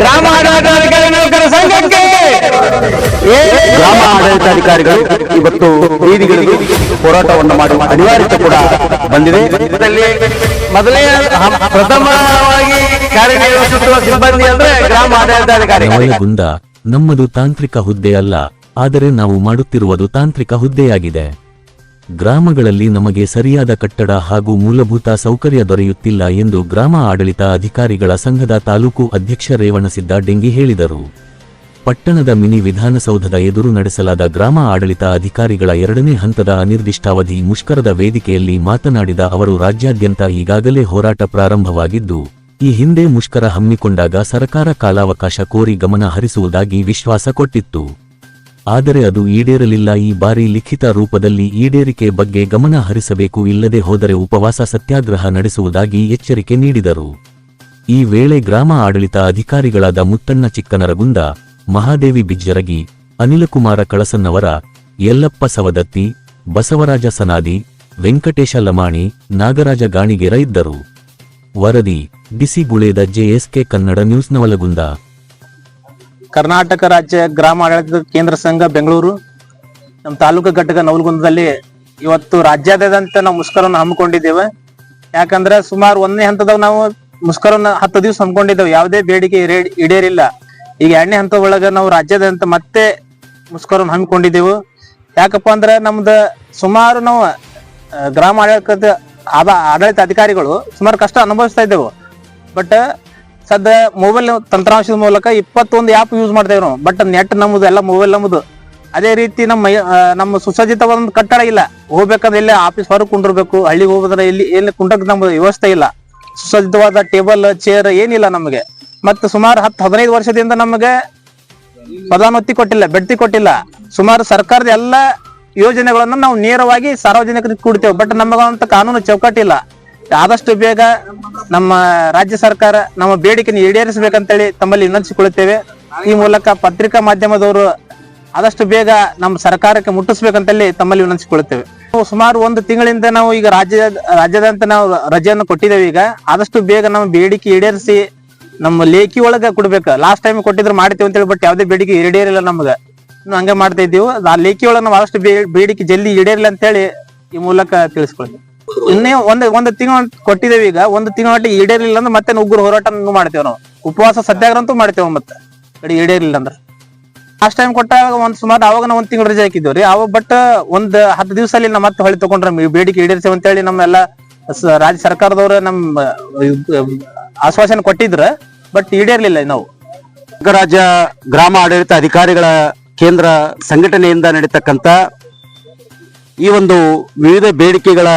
ಗ್ರಾಮ ಆಡಳಿತಾಧಿಕಾರಿ ನೌಕರ ಸಂಘಕ್ಕೆ. ಗ್ರಾಮ ಆಡಳಿತಾಧಿಕಾರಿಗಳು ಇವತ್ತು ಬೀದಿಗಳಿಗೆ ಹೋರಾಟವನ್ನು ಮಾಡುವ ಅನಿವಾರ್ಯತೆ ಕೂಡ ಬಂದಿದೆ. ಮೊದಲೇ ಪ್ರಥಮವಾಗಿ ಕಾರ್ಯನಿರ್ವಹಿಸುತ್ತಿರುವ ಸಿಬ್ಬಂದಿ ಅಂದ್ರೆ ಗ್ರಾಮ ಆಡಳಿತಾಧಿಕಾರಿ. ನಮ್ಮದು ತಾಂತ್ರಿಕ ಹುದ್ದೆ ಅಲ್ಲ ಆದರೆ ನಾವು ಮಾಡುತ್ತಿರುವುದು ತಾಂತ್ರಿಕ ಹುದ್ದೆಯಾಗಿದೆ. ಗ್ರಾಮಗಳಲ್ಲಿ ನಮಗೆ ಸರಿಯಾದ ಕಟ್ಟಡ ಹಾಗೂ ಮೂಲಭೂತ ಸೌಕರ್ಯ ದೊರೆಯುತ್ತಿಲ್ಲ ಎಂದು ಗ್ರಾಮ ಆಡಳಿತ ಅಧಿಕಾರಿಗಳ ಸಂಘದ ತಾಲೂಕು ಅಧ್ಯಕ್ಷ ರೇವಣಸಿದ್ದ ಡೆಂಗಿ ಹೇಳಿದರು. ಪಟ್ಟಣದ ಮಿನಿ ವಿಧಾನಸೌಧದ ಎದುರು ನಡೆಸಲಾದ ಗ್ರಾಮ ಆಡಳಿತ ಅಧಿಕಾರಿಗಳ ಎರಡನೇ ಹಂತದ ಅನಿರ್ದಿಷ್ಟಾವಧಿ ಮುಷ್ಕರದ ವೇದಿಕೆಯಲ್ಲಿ ಮಾತನಾಡಿದ ಅವರು, ರಾಜ್ಯಾದ್ಯಂತ ಈಗಾಗಲೇ ಹೋರಾಟ ಪ್ರಾರಂಭವಾಗಿದ್ದು, ಈ ಹಿಂದೆ ಮುಷ್ಕರ ಹಮ್ಮಿಕೊಂಡಾಗ ಸರ್ಕಾರ ಕಾಲಾವಕಾಶ ಕೋರಿ ಗಮನ ಹರಿಸುವುದಾಗಿ ವಿಶ್ವಾಸ ಕೊಟ್ಟಿತ್ತು. ಆದರೆ ಅದು ಈಡೇರಲಿಲ್ಲ. ಈ ಬಾರಿ ಲಿಖಿತ ರೂಪದಲ್ಲಿ ಈಡೇರಿಕೆ ಬಗ್ಗೆ ಗಮನ ಹರಿಸಬೇಕು. ಇಲ್ಲದೆ ಹೋದರೆ ಉಪವಾಸ ಸತ್ಯಾಗ್ರಹ ನಡೆಸುವುದಾಗಿ ಎಚ್ಚರಿಕೆ ನೀಡಿದರು. ಈ ವೇಳೆ ಗ್ರಾಮ ಆಡಳಿತ ಅಧಿಕಾರಿಗಳಾದ ಮುತ್ತಣ್ಣ ಚಿಕ್ಕನರಗುಂದ, ಮಹಾದೇವಿ ಬಿಜ್ಜರಗಿ, ಅನಿಲಕುಮಾರ ಕಳಸನ್ನವರ, ಯಲ್ಲಪ್ಪ ಸವದತ್ತಿ, ಬಸವರಾಜ ಸನಾದಿ, ವೆಂಕಟೇಶ ಲಮಾಣಿ, ನಾಗರಾಜ ಗಾಣಿಗೆರ ಇದ್ದರು. ವರದಿ, DC Guleda JSK Kannada news Navalagunda. Karnataka ರಾಜ್ಯ ಗ್ರಾಮ ಆಡಳಿತ ಕೇಂದ್ರ ಸಂಘ ಬೆಂಗಳೂರು. ನಮ್ಮ ತಾಲೂಕು ಘಟಕ ನವಲಗುಂದದಲ್ಲಿ ಇವತ್ತು ರಾಜ್ಯಾದ್ಯಂತ ನಾವು ಮುಷ್ಕರವನ್ನು ಹಮ್ಮಿಕೊಂಡಿದ್ದೇವೆ. ಯಾಕಂದ್ರೆ ಸುಮಾರು ಒಂದನೇ ಹಂತದಾಗ ನಾವು ಮುಷ್ಕರವನ್ನು ಹತ್ತು ದಿವಸ ಹಮ್ಮಿಕೊಂಡಿದ್ದೇವೆ. ಯಾವುದೇ ಬೇಡಿಕೆ ಈಡೇ- ಈಡೇರಿಲ್ಲ. ಈಗ ಎರಡನೇ ಹಂತ ಒಳಗ ನಾವು ರಾಜ್ಯಾದ್ಯಂತ ಮತ್ತೆ ಮುಷ್ಕರವನ್ನು ಹಮ್ಮಿಕೊಂಡಿದ್ದೆವು. ಯಾಕಪ್ಪ ಅಂದ್ರೆ ನಮ್ದು ಸುಮಾರು ನಾವು ಗ್ರಾಮ ಆಡಳಿತ ಆಡಳಿತ ಅಧಿಕಾರಿಗಳು ಸುಮಾರು ಕಷ್ಟ ಅನುಭವಿಸ್ತಾ ಇದ್ದೇವೆ. ಬಟ್ ಸದ್ಯ ಮೊಬೈಲ್ ತಂತ್ರಾಂಶದ ಮೂಲಕ ಇಪ್ಪತ್ತೊಂದು ಆ್ಯಪ್ ಯೂಸ್ ಮಾಡ್ತೇವೆ ನಾವು. ಬಟ್ ನೆಟ್ ನಮ್ಮದು ಎಲ್ಲ ಮೊಬೈಲ್ ನಮ್ಮದು ಅದೇ ರೀತಿ ನಮ್ಮ ನಮ್ಮ ಸುಸಜ್ಜಿತವಾದ ಕಟ್ಟಡ ಇಲ್ಲ. ಹೋಗ್ಬೇಕಂದ್ರೆ ಇಲ್ಲಿ ಆಫೀಸ್ ಹೊರಗೆ ಕುಂಡಿರ್ಬೇಕು. ಹಳ್ಳಿಗೆ ಹೋಗೋದ್ರೆ ಇಲ್ಲಿ ಎಲ್ಲಿ ಕುಂಡಕ್ಕೆ ನಮ್ದು ವ್ಯವಸ್ಥೆ ಇಲ್ಲ. ಸುಸಜ್ಜಿತವಾದ ಟೇಬಲ್ ಚೇರ್ ಏನಿಲ್ಲ ನಮಗೆ. ಮತ್ತು ಸುಮಾರು ಹತ್ತು, ಹದಿನೈದು ವರ್ಷದಿಂದ ನಮಗೆ ಪದಾನೊತ್ತಿ ಕೊಟ್ಟಿಲ್ಲ, ಬೆಡ್ತಿ ಕೊಟ್ಟಿಲ್ಲ. ಸುಮಾರು ಸರ್ಕಾರದ ಎಲ್ಲ ಯೋಜನೆಗಳನ್ನು ನಾವು ನೇರವಾಗಿ ಸಾರ್ವಜನಿಕರಿಗೆ ಕೊಡ್ತೇವೆ. ಬಟ್ ನಮಗಂತ ಕಾನೂನು ಚೌಕಟ್ಟಿಲ್ಲ. ಆದಷ್ಟು ಬೇಗ ನಮ್ಮ ರಾಜ್ಯ ಸರ್ಕಾರ ನಮ್ಮ ಬೇಡಿಕೆಯನ್ನು ಈಡೇರಿಸಬೇಕಂತೇಳಿ ತಮ್ಮಲ್ಲಿ ವಿನಂತಿಸಿಕೊಳ್ಳುತ್ತೇವೆ. ಈ ಮೂಲಕ ಪತ್ರಿಕಾ ಮಾಧ್ಯಮದವರು ಆದಷ್ಟು ಬೇಗ ನಮ್ಮ ಸರ್ಕಾರಕ್ಕೆ ಮುಟ್ಟಿಸ್ಬೇಕಂತಲ್ಲಿ ತಮ್ಮಲ್ಲಿ ವಿನಂತಿಸಿಕೊಳ್ಳುತ್ತೇವೆ. ಸುಮಾರು ಒಂದು ತಿಂಗಳಿಂದ ನಾವು ಈಗ ರಾಜ್ಯ ರಾಜ್ಯದಂತ ನಾವು ರಜೆಯನ್ನು ಕೊಟ್ಟಿದ್ದೇವೆ ಈಗ. ಆದಷ್ಟು ಬೇಗ ನಮ್ಮ ಬೇಡಿಕೆ ಈಡೇರಿಸಿ ನಮ್ಮ ಲೇಖಿ ಒಳಗ ಕೊಡ್ಬೇಕು. ಲಾಸ್ಟ್ ಟೈಮ್ ಕೊಟ್ಟಿದ್ರೆ ಮಾಡ್ತೀವಿ ಅಂತೇಳಿ ಬಟ್ ಯಾವುದೇ ಬೇಡಿಕೆ ಈಡೇರಿಲ್ಲ ನಮ್ಗೆ. ಇನ್ನು ಹಂಗೆ ಮಾಡ್ತಾ ಇದ್ದೀವಿ. ಆ ಲೇಖಿ ಒಳಗೆ ನಾವು ಆದಷ್ಟು ಬೇಡಿಕೆ ಜಲ್ದಿ ಈಡೇರಿಲ್ಲ ಅಂತೇಳಿ ಈ ಮೂಲಕ ತಿಳಿಸ್ಕೊಳ್ತೀವಿ ಇನ್ನೇ ಒಂದ್ ಒಂದ್ ತಿಂಗಳು ಕೊಟ್ಟಿದ್ದೇವೆ ಈಗ. ಒಂದ್ ತಿಂಗಳ ಮಟ್ಟಿಗೆ ಈಡೇರಿಲ್ಲ ಅಂದ್ರೆ ಮತ್ತೆ ಉಗ್ರ ಹೋರಾಟ ಮಾಡ್ತೇವೆ ನಾವು. ಉಪವಾಸ ಸತ್ಯಾಗ್ರಹ ಅಂತೂ ಮಾಡ್ತೇವೆ ಮತ್ತೆ. ಕಡೆ ಈಡೇರಿಲ್ಲ ಅಂದ್ರೆ. ಲಾಸ್ಟ್ ಟೈಮ್ ಕೊಟ್ಟಾಗ ಒಂದ್ ಸುಮಾರು ಅವಾಗ ನಾವು ಒಂದ್ ತಿಂಗಳ ರಜೆ ಹಾಕಿದ್ದೇವೆ ರೀ ಅವಾಗ ಬಟ್ ಒಂದ್ ಹತ್ತು ದಿವಸ ಅಲ್ಲಿ ನಮ್ಮ ಮತ್ತೆ ಹೊಳಿ ತಗೊಂಡ್ರೆ ಬೇಡಿಕೆ ಈಡೇರಿಸಿ ಅಂತೇಳಿ ನಮ್ಮೆಲ್ಲ ರಾಜ್ಯ ಸರ್ಕಾರದವ್ರ ಇದ್- ಆಶ್ವಾಸನೆ ಕೊಟ್ಟಿದ್ರ. ಬಟ್ ಈಡೇರ್ಲಿಲ್ಲ ನಾವು. ರಾಜ್ಯ ಗ್ರಾಮ ಆಡಳಿತ ಅಧಿಕಾರಿಗಳ ಕೇಂದ್ರ ಸಂಘಟನೆಯಿಂದ ನಡೀತಕ್ಕಂಥ ಈ ಒಂದು ವಿವಿಧ ಬೇಡಿಕೆಗಳ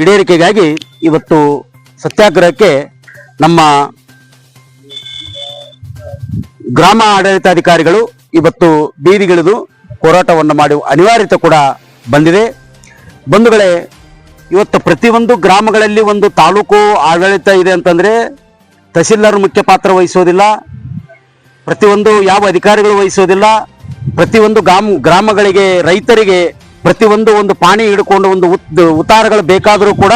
ಈಡೇರಿಕೆಗಾಗಿ ಇವತ್ತು ಸತ್ಯಾಗ್ರಹಕ್ಕೆ ನಮ್ಮ ಗ್ರಾಮ ಆಡಳಿತಾಧಿಕಾರಿಗಳು ಇವತ್ತು ಬೀದಿಗಿಳಿದು ಹೋರಾಟವನ್ನು ಮಾಡಿ ಅನಿವಾರ್ಯತೆ ಕೂಡ ಬಂದಿದೆ. ಬಂಧುಗಳೇ ಇವತ್ತು ಪ್ರತಿಯೊಂದು ಗ್ರಾಮಗಳಲ್ಲಿ ಒಂದು ತಾಲೂಕು ಆಡಳಿತ ಇದೆ ಅಂತಂದರೆ ತಹಸೀಲ್ದಾರ್ ಮುಖ್ಯ ಪಾತ್ರ ವಹಿಸೋದಿಲ್ಲ, ಪ್ರತಿಯೊಂದು ಯಾವ ಅಧಿಕಾರಿಗಳು ವಹಿಸೋದಿಲ್ಲ, ಪ್ರತಿಯೊಂದು ಗ್ರಾಮ, ಗ್ರಾಮಗಳಿಗೆ ರೈತರಿಗೆ ಪ್ರತಿಯೊಂದು ಒಂದು ಪಾಣಿ ಹಿಡ್ಕೊಂಡು ಒಂದು ಉತ್ ಉತ್ತಾರಗಳು ಬೇಕಾದರೂ ಕೂಡ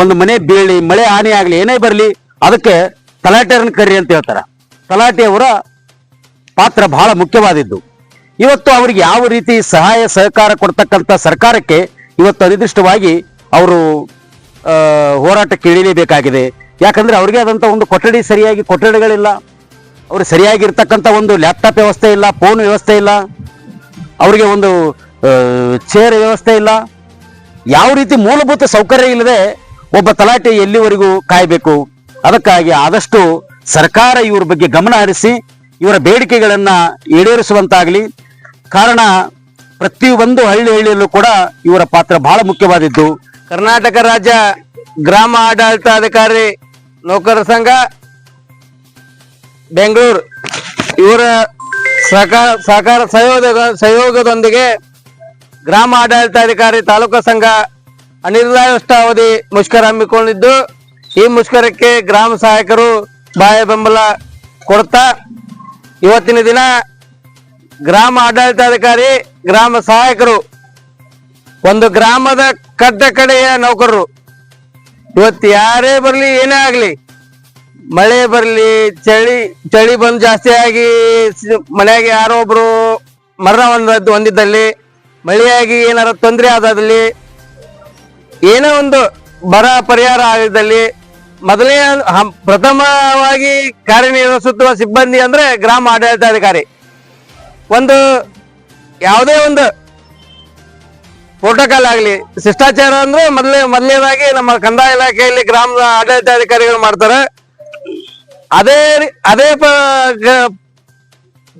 ಒಂದು ಮನೆ ಬೀಳಿ ಮಳೆ ಹಾನಿ ಆಗಲಿ, ಏನೇ ಬರಲಿ, ಅದಕ್ಕೆ ತಲಾಟೆಯರನ್ನು ಕರಿ ಅಂತ ಹೇಳ್ತಾರೆ. ತಲಾಟೆಯವರ ಪಾತ್ರ ಬಹಳ ಮುಖ್ಯವಾದದ್ದು. ಇವತ್ತು ಅವರಿಗೆ ಯಾವ ರೀತಿ ಸಹಾಯ, ಸಹಕಾರ ಕೊಡ್ತಕ್ಕಂಥ ಸರ್ಕಾರಕ್ಕೆ ಇವತ್ತು ಅನಿರ್ದಿಷ್ಟವಾಗಿ ಅವರು ಹೋರಾಟಕ್ಕೆ ಇಳಿಲೇಬೇಕಾಗಿದೆ ಯಾಕಂದ್ರೆ ಅವರಿಗೆ ಆದಂಥ ಒಂದು ಕೊಠಡಿ ಸರಿಯಾಗಿ ಕೊಠಡಿಗಳಿಲ್ಲ. ಅವ್ರಿಗೆ ಸರಿಯಾಗಿರ್ತಕ್ಕಂಥ ಒಂದು ಲ್ಯಾಪ್ಟಾಪ್ ವ್ಯವಸ್ಥೆ ಇಲ್ಲ, ಫೋನ್ ವ್ಯವಸ್ಥೆ ಇಲ್ಲ. ಅವರಿಗೆ ಒಂದು ಚೇರ್ ವ್ಯವಸ್ಥೆ ಇಲ್ಲ. ಯಾವ ರೀತಿ ಮೂಲಭೂತ ಸೌಕರ್ಯ ಇಲ್ಲದೆ ಒಬ್ಬ ತಲಾಟೆ ಎಲ್ಲಿವರೆಗೂ ಕಾಯಬೇಕು? ಅದಕ್ಕಾಗಿ ಆದಷ್ಟು ಸರ್ಕಾರ ಇವ್ರ ಬಗ್ಗೆ ಗಮನ ಹರಿಸಿ, ಇವರ ಬೇಡಿಕೆಗಳನ್ನ ಈಡೇರಿಸುವಂತಾಗಲಿ. ಕಾರಣ, ಪ್ರತಿಯೊಂದು ಹಳ್ಳಿ ಹಳ್ಳಿಯಲ್ಲೂ ಕೂಡ ಇವರ ಪಾತ್ರ ಬಹಳ ಮುಖ್ಯವಾದದ್ದು. ಕರ್ನಾಟಕ ರಾಜ್ಯ ಗ್ರಾಮ ಆಡಳಿತಾಧಿಕಾರಿ ನೌಕರ ಸಂಘ, ಬೆಂಗಳೂರು. ಇವರ ಸಹಕಾರ ಸಹಕಾರ ಸಹಯೋಗ ಸಹಯೋಗದೊಂದಿಗೆ ಗ್ರಾಮ ಆಡಳಿತಾಧಿಕಾರಿ ತಾಲೂಕು ಸಂಘ ಅನಿರ್ದಿಷ್ಟಾವಧಿ ಮುಷ್ಕರ ಹಮ್ಮಿಕೊಂಡಿದ್ದು, ಈ ಮುಷ್ಕರಕ್ಕೆ ಗ್ರಾಮ ಸಹಾಯಕರು ಬಾಹ್ಯ ಬೆಂಬಲ ಕೊಡ್ತಾ, ಇವತ್ತಿನ ದಿನ ಗ್ರಾಮ ಆಡಳಿತಾಧಿಕಾರಿ, ಗ್ರಾಮ ಸಹಾಯಕರು, ಒಂದು ಗ್ರಾಮದ ಕಟ್ಟ ಕಡೆಯ ನೌಕರರು. ಇವತ್ತು ಯಾರೇ ಬರಲಿ, ಏನೇ ಆಗಲಿ, ಮಳೆ ಬರಲಿ, ಚಳಿ ಚಳಿ ಬಂದು ಜಾಸ್ತಿ ಆಗಿ ಮನೆಯಾಗೆ ಯಾರೋ ಒಬ್ರು ಮರಣ ಹೊಂದದ್ದು ಹೊಂದಿದ್ದಲ್ಲಿ ಮಳೆಯಾಗಿ ಏನಾರ ತೊಂದರೆ ಆದಲ್ಲಿ ಏನೋ ಒಂದು ಬರ ಪರಿಹಾರ ಆಗಿದ್ದಲ್ಲಿ ಮೊದಲೇ ಪ್ರಥಮವಾಗಿ ಕಾರ್ಯನಿರ್ವಹಿಸುತ್ತಿರುವ ಸಿಬ್ಬಂದಿ ಅಂದ್ರೆ ಗ್ರಾಮ ಆಡಳಿತಾಧಿಕಾರಿ. ಒಂದು ಯಾವುದೇ ಒಂದು ಪ್ರೋಟೋಕಾಲ್ ಆಗಲಿ, ಶಿಷ್ಟಾಚಾರ ಅಂದ್ರೆ ಮೊದಲೇ ಮೊದಲನೇದಾಗಿ ನಮ್ಮ ಕಂದಾಯ ಇಲಾಖೆಯಲ್ಲಿ ಗ್ರಾಮದ ಆಡಳಿತಾಧಿಕಾರಿಗಳು ಮಾಡ್ತಾರೆ. ಅದೇ ಅದೇ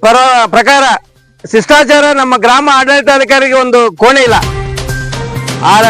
ಪರ ಪ್ರಕಾರ ಶಿಷ್ಟಾಚಾರ ನಮ್ಮ ಗ್ರಾಮ ಆಡಳಿತಾಧಿಕಾರಿಗೆ ಒಂದು ಕೋಣೆ ಇಲ್ಲ. ಆ